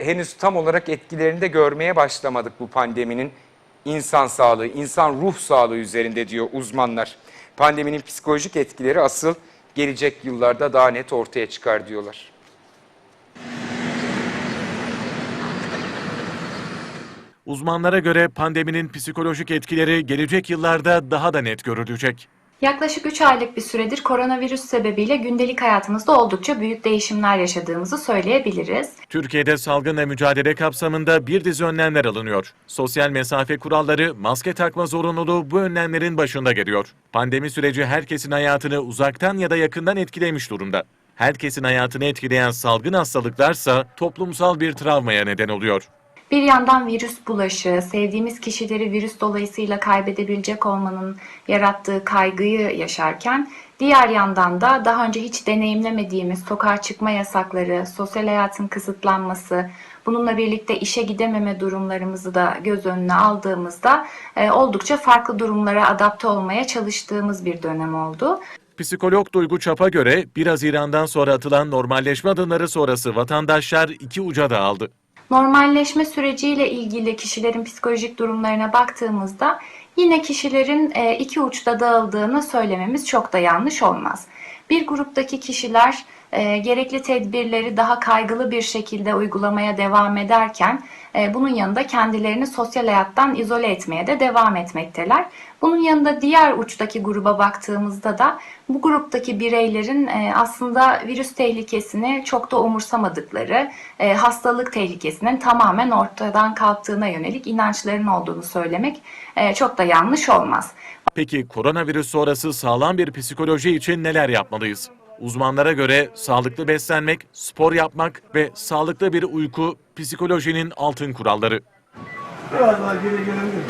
henüz tam olarak etkilerini de görmeye başlamadık bu pandeminin insan sağlığı, insan ruh sağlığı üzerinde diyor uzmanlar. Pandeminin psikolojik etkileri asıl gelecek yıllarda daha net ortaya çıkar diyorlar. Uzmanlara göre pandeminin psikolojik etkileri gelecek yıllarda daha da net görülecek. Yaklaşık 3 aylık bir süredir koronavirüs sebebiyle gündelik hayatımızda oldukça büyük değişimler yaşadığımızı söyleyebiliriz. Türkiye'de salgınla mücadele kapsamında bir dizi önlemler alınıyor. Sosyal mesafe kuralları, maske takma zorunluluğu bu önlemlerin başında geliyor. Pandemi süreci herkesin hayatını uzaktan ya da yakından etkilemiş durumda. Herkesin hayatını etkileyen salgın hastalıklarsa toplumsal bir travmaya neden oluyor. Bir yandan virüs bulaşı, sevdiğimiz kişileri virüs dolayısıyla kaybedebilecek olmanın yarattığı kaygıyı yaşarken, diğer yandan da daha önce hiç deneyimlemediğimiz sokağa çıkma yasakları, sosyal hayatın kısıtlanması, bununla birlikte işe gidememe durumlarımızı da göz önüne aldığımızda e, oldukça farklı durumlara adapte olmaya çalıştığımız bir dönem oldu. Psikolog Duygu Çap'a göre 1 Haziran'dan sonra atılan normalleşme adımları sonrası vatandaşlar iki uca dağıldı. Normalleşme süreciyle ilgili kişilerin psikolojik durumlarına baktığımızda yine kişilerin e, iki uçta dağıldığını söylememiz çok da yanlış olmaz. Bir gruptaki kişiler e, gerekli tedbirleri daha kaygılı bir şekilde uygulamaya devam ederken e, bunun yanında kendilerini sosyal hayattan izole etmeye de devam etmekteler. Bunun yanında diğer uçtaki gruba baktığımızda da bu gruptaki bireylerin e, aslında virüs tehlikesini çok da umursamadıkları, e, hastalık tehlikesinin tamamen ortadan kalktığına yönelik inançların olduğunu söylemek e, çok da yanlış olmaz. Peki koronavirüs sonrası sağlam bir psikoloji için neler yapmalıyız? Uzmanlara göre sağlıklı beslenmek, spor yapmak ve sağlıklı bir uyku psikolojinin altın kuralları. Biraz daha geri gelebilir?